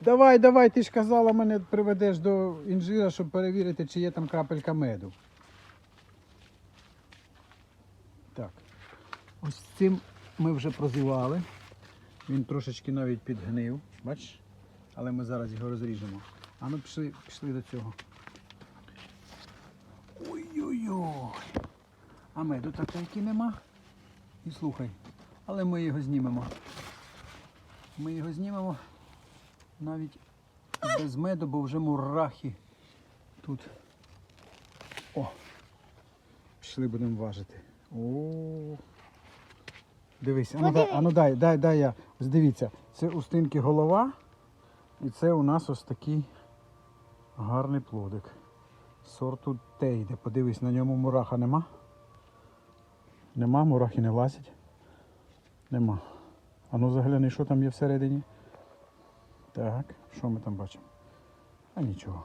Давай, давай, ти ж казала, мене приведеш до інжира, щоб перевірити, чи є там крапелька меду. Так. Ось цим ми вже прозівали. Він трошечки навіть підгнив. Бачиш? Але ми зараз його розріжемо. А ну пішли, пішли до цього. Ой-ой-ой. А меду так і нема. І слухай, але ми його знімемо. Ми його знімемо навіть без меду, бо вже мурахи тут. О! Пішли будемо важити. О. Дивись, а ну, дай, а ну дай, дай, дай я. Ось дивіться, це у стинки голова, і це у нас ось такий гарний плодик. Сорту Тейде. Подивись, на ньому мураха нема. Нема, мурахи не лазять. Нема. А ну загляни, що там є всередині. Так, що ми там бачимо? А нічого.